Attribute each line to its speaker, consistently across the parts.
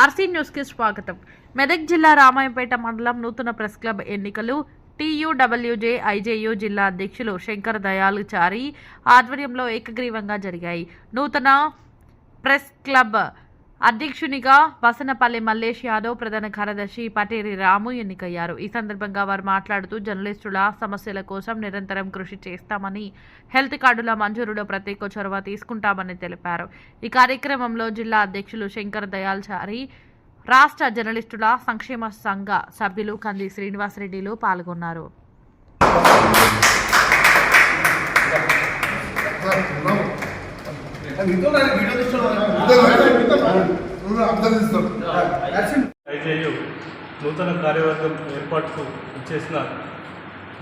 Speaker 1: RC న్యూస్కి స్వాగతం. మెదక్ జిల్లా రామాయంపేట మండలం నూతన ప్రెస్ క్లబ్ ఎన్నికలు టీయూడబ్ల్యూజే ఐజేయు జిల్లా అధ్యక్షులు శంకర్ దయాల్ చారి ఆధ్వర్యంలో ఏకగ్రీవంగా జరిగాయి. నూతన ప్రెస్ క్లబ్ అధ్యక్షునిగా వసనపల్లి మల్లేష్ యాదవ్ ప్రధాన కార్యదర్శి పటేరి రాము ఎన్నికయ్యారు. ఈ సందర్భంగా వారు మాట్లాడుతూ జర్నలిస్టుల సమస్యల కోసం నిరంతరం కృషి చేస్తామని హెల్త్ కార్డుల మంజూరులో ప్రత్యేక చొరవ తీసుకుంటామని తెలిపారు. ఈ కార్యక్రమంలో జిల్లా అధ్యక్షులు శంకర్ దయాల్ చారి రాష్ట్ర జర్నలిస్టుల సంక్షేమ సంఘ సభ్యులు కంది శ్రీనివాసరెడ్డిలు పాల్గొన్నారు.
Speaker 2: ఐజేయు నూతన కార్యవర్గం ఏర్పాటుకు ఇచ్చేసిన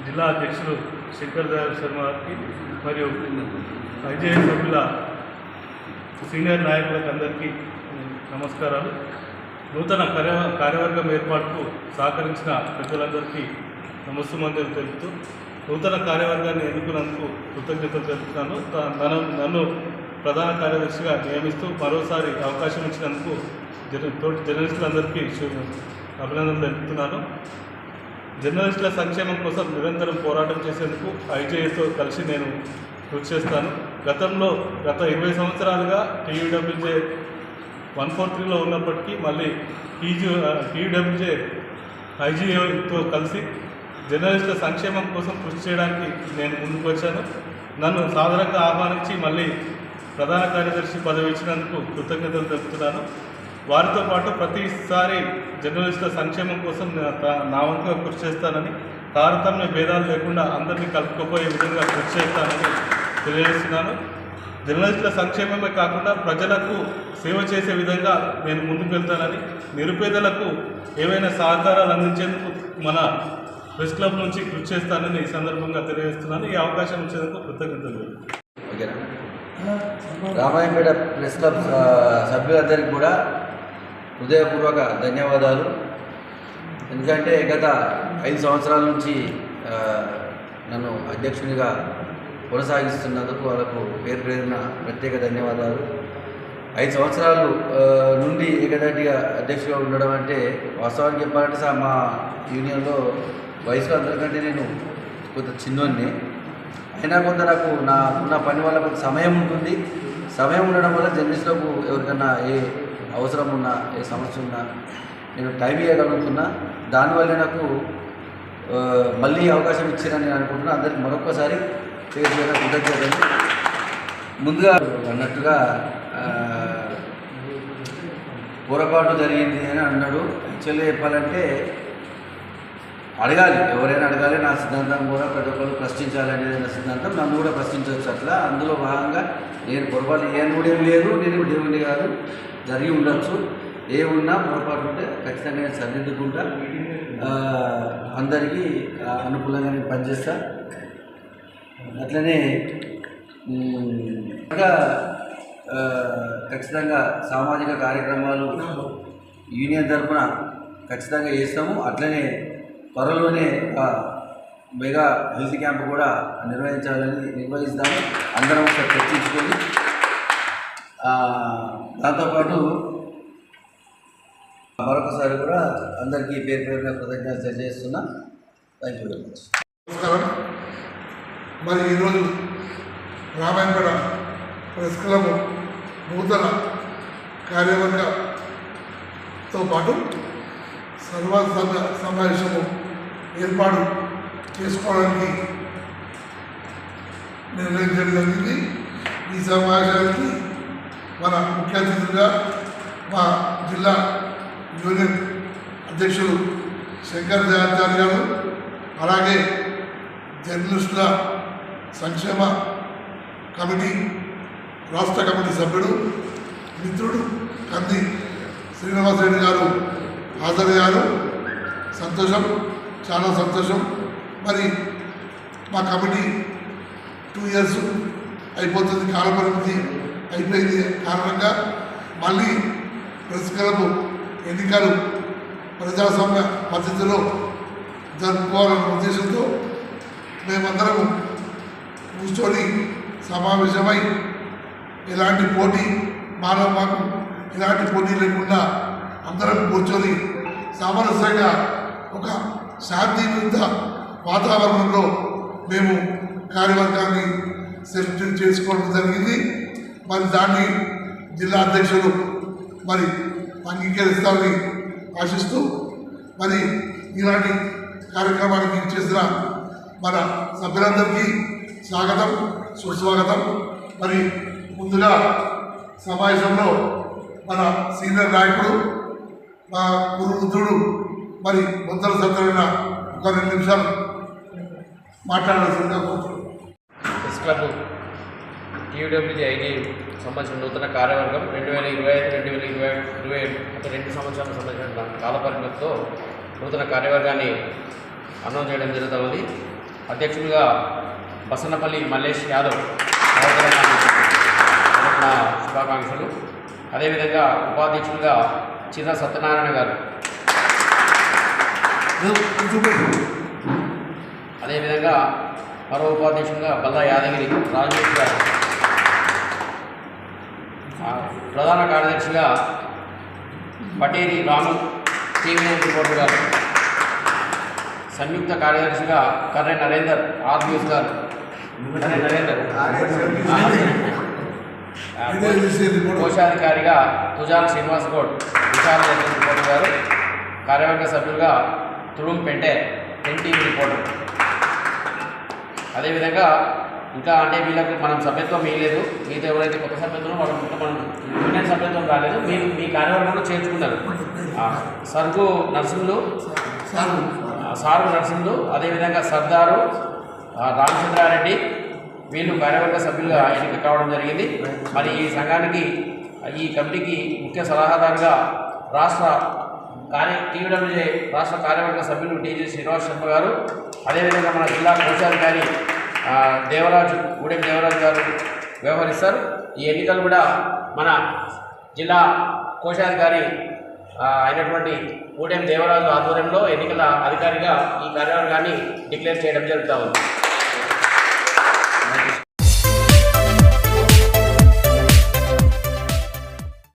Speaker 2: జిల్లా అధ్యక్షులు శంకర్ దయాళ్ శర్మకి మరియు ఐజేయు సభ్యుల సీనియర్ నాయకులకు అందరికీ నమస్కారాలు. నూతన కార్య కార్యవర్గం ఏర్పాటుకు సహకరించిన పెద్దలందరికీ నమస్సుమందరం తెలుపుతూ నూతన కార్యవర్గాన్ని ఎన్నుకున్నందుకు కృతజ్ఞతలు తెలుపుతున్నాను. నన్ను నన్ను ప్రధాన కార్యదర్శిగా నియమిస్తూ మరోసారి అవకాశం ఇచ్చినందుకు తోటి జర్నలిస్టులందరికీ అభినందనలు తెలుపుతున్నాను. జర్నలిస్టుల సంక్షేమం కోసం నిరంతరం పోరాటం చేసేందుకు ఐజేఏతో కలిసి నేను కృషి చేస్తాను. గతంలో గత ఇరవై సంవత్సరాలుగా టీయూడబ్ల్యూజే వన్ ఫోర్ త్రీలో ఉన్నప్పటికీ మళ్ళీ టీజీ టీయూడబ్ల్యూజే ఐజీఏతో కలిసి జర్నలిస్టుల సంక్షేమం కోసం కృషి చేయడానికి నేను ముందుకు వచ్చాను. నన్ను సాధారణంగా ఆహ్వానించి మళ్ళీ ప్రధాన కార్యదర్శి పదవి ఇచ్చినందుకు కృతజ్ఞతలు తెలుపుతున్నాను. వారితో పాటు ప్రతిసారి జర్నలిస్టుల సంక్షేమం కోసం నా- వంతుగా కృషి చేస్తానని తారతమ్య భేదాలు లేకుండా అందరినీ కలుపుకుపోయే విధంగా కృషి చేస్తానని తెలియజేస్తున్నాను. జర్నలిస్టుల సంక్షేమమే కాకుండా ప్రజలకు సేవ చేసే విధంగా నేను ముందుకు వెళ్తానని నిరుపేదలకు ఏవైనా సహకారాలు అందించేందుకు మన ప్రెస్ క్లబ్ నుంచి కృషి చేస్తానని ఈ సందర్భంగా తెలియజేస్తున్నాను. ఈ అవకాశం ఇచ్చేందుకు కృతజ్ఞతలు.
Speaker 3: ఓకేనా? రామాయంపేట ప్రెస్ క్లబ్ సభ్యులందరికీ కూడా హృదయపూర్వక ధన్యవాదాలు. ఎందుకంటే గత ఐదు సంవత్సరాల నుంచి నన్ను అధ్యక్షునిగా కొనసాగిస్తున్నందుకు వాళ్ళకు పేరు పేరున ప్రత్యేక ధన్యవాదాలు. ఐదు సంవత్సరాలు నుండి ఏకదాటిగా అధ్యక్షుడిగా ఉండడం అంటే వాస్తవానికి చెప్పాలంటే సార్ మా యూనియన్లో వయసులో అందరికంటే నేను కొంత చిన్నోన్ని అయినా కొంత నాకు నా ఉన్న పని వల్ల కొంత సమయం ఉంటుంది. సమయం ఉండడం వల్ల జర్నలిస్ట్లకు ఎవరికన్నా ఏ అవసరం ఉన్నా ఏ సమస్య ఉన్నా నేను టైం ఇవ్వగలుగుతున్నా దానివల్ల నాకు మళ్ళీ అవకాశం ఇచ్చారని నేను అనుకుంటున్నా. అందరికి మరొకసారి పేరు మీద కృతజ్ఞతలు. ముందుగా అన్నట్టుగా పొరపాటు జరిగింది అని అన్నాడు. యాక్చువల్లీ చెప్పాలంటే అడగాలి. ఎవరైనా అడగాలి నా సిద్ధాంతం కూడా ప్రతి ఒక్కరు ప్రశ్నించాలి అనేది నా సిద్ధాంతం. నన్ను కూడా ప్రశ్నించవచ్చు అట్లా. అందులో భాగంగా నేను పొరపాటు ఏం కూడా ఏం లేదు. నేను దేవుని కాదు. జరిగి ఉండొచ్చు. ఏ ఉన్నా పొరపాటు ఉంటే ఖచ్చితంగా నేను సరిదిద్దుకుంటా. అందరికీ అనుకూలంగా నేను పనిచేస్తా. అట్లనే ఇంకా ఖచ్చితంగా సామాజిక కార్యక్రమాలు యూనియన్ తరఫున ఖచ్చితంగా చేస్తాము. అట్లనే త్వరలోనే ఒక మెగా హెల్త్ క్యాంప్ కూడా నిర్వహించాలని నిర్వహిస్తాము అందరం ఒకసారి చర్చించుకొని దాంతోపాటు మరొకసారి కూడా అందరికీ పేరు పేరున కృతజ్ఞత చేస్తున్నా థ్యాంక్ యూ వెరీ మచ్
Speaker 4: నమస్కారం. మరి ఈరోజు రామాయణపేట ప్రెస్ క్లబ్ నూతన కార్యవర్గతో పాటు సర్వ సమావేశము ఏర్పాటు చేసుకోవడానికి నిర్ణయించడం జరిగింది. ఈ సమావేశానికి మన ముఖ్య అతిథులుగా మా జిల్లా యూనియన్ అధ్యక్షులు శంకర్ దయాచార్య గారు అలాగే జర్నలిస్టుల సంక్షేమ కమిటీ రాష్ట్ర కమిటీ సభ్యుడు మిత్రుడు కంది శ్రీనివాసరెడ్డి గారు హాజరయ్యారు. సంతోషం. చాలా సంతోషం. మరి మా కమిటీ టూ ఇయర్స్ అయిపోతుంది కాలపరిమితి అయిపోయింది కారణంగా మళ్ళీ ప్రెస్ క్లబ్ ఎన్నికలు ప్రజాస్వామ్య పద్ధతిలో జరుపుకోవాలన్న ఉద్దేశంతో మేమందరం కూర్చొని సమావేశమై ఎలాంటి పోటీ మాలో మాకు ఎలాంటి పోటీ లేకుండా అందరం కూర్చొని సామరస్యంగా ఒక శాంతియుత వాతావరణంలో మేము కార్యవర్గాన్ని సెలెక్ట్ చేసుకోవడం జరిగింది. మరి దాన్ని జిల్లా అధ్యక్షులు మరి అంగీకరిస్తామని ఆశిస్తూ మరి ఇలాంటి కార్యక్రమానికి చేసిన మన సభ్యులందరికీ స్వాగతం సుస్వాగతం. మరి ముందుగా సమావేశంలో మన సీనియర్ నాయకుడు మా గురువృద్ధుడు మరి బొత్తల సత్యమైన ఒక రెండు నిమిషాలు మాట్లాడాల్సిందిగా కోరుతున్నాను.
Speaker 5: ప్రెస్ క్లబ్ టీయూడబ్ల్యూజీ ఐటీ సంబంధించిన నూతన కార్యవర్గం రెండు వేల ఇరవై ఐదు రెండు వేల ఇరవై ఇరవై ఒక అంటే రెండు సంవత్సరాలకు సంబంధించిన కాలపరిమితితో నూతన కార్యవర్గాన్ని అనౌన్స్ చేయడం జరుగుతుంది. అధ్యక్షులుగా బసన్నపల్లి మల్లేష్ యాదవ్ శుభాకాంక్షలు. అదేవిధంగా ఉపాధ్యక్షులుగా చిన్న సత్యనారాయణ గారు అదేవిధంగా మరో ఉపాధ్యక్షులుగా బల్లా యాదగిరి రాజేష్ ప్రధాన కార్యదర్శిగా పటేరి రాము టీవీ రిపోర్టర్ గారు. సంయుక్త కార్యదర్శిగా కర్రె నరేందర్ ఆర్ న్యూస్ గారు. కర్రె నరేందర్. కోశాధికారిగా తుజార్ శ్రీనివాస్ గౌడ్ విశాల రిపోర్టర్ గారు. కార్యవర్గ సభ్యులుగా తుడుం పెంటే ఎన్టీవీ రిపోర్టర్. అదేవిధంగా ఇంకా అంటే వీళ్ళకి మనం సభ్యత్వం ఇవ్వలేదు మీతో ఎవరైతే కొత్త సభ్యత్వం వాళ్ళు ఇంకా మనం యూనియన్ సభ్యత్వం రాలేదు మీరు మీ కార్యవర్గంలో చేర్చుకున్నారు. ఆ, సరుకు నర్సింహులు సార్ సారు నర్సింహులు అదేవిధంగా సర్దారు రామచంద్రారెడ్డి వీళ్ళు కార్యవర్గ సభ్యులుగా ఎన్నిక కావడం జరిగింది. మరి ఈ సంఘానికి ఈ కమిటీకి ముఖ్య సలహాదారుగా రాష్ట్ర కానీ టీవీడబ్ల్యూజే రాష్ట్ర కార్యవర్గ సభ్యులు టీజీ శ్రీనివాస్ శర్మ గారు అదేవిధంగా మన జిల్లా కోశాధికారి దేవరాజు గూడెం దేవరాజు గారు వ్యవహరిస్తారు. ఈ ఎన్నికలు కూడా మన జిల్లా కోశాధికారి అయినటువంటి గూడెం దేవరాజు ఆధ్వర్యంలో ఎన్నికల అధికారిగా ఈ కార్యవర్గాన్ని డిక్లేర్ చేయడం జరుగుతూ ఉంది.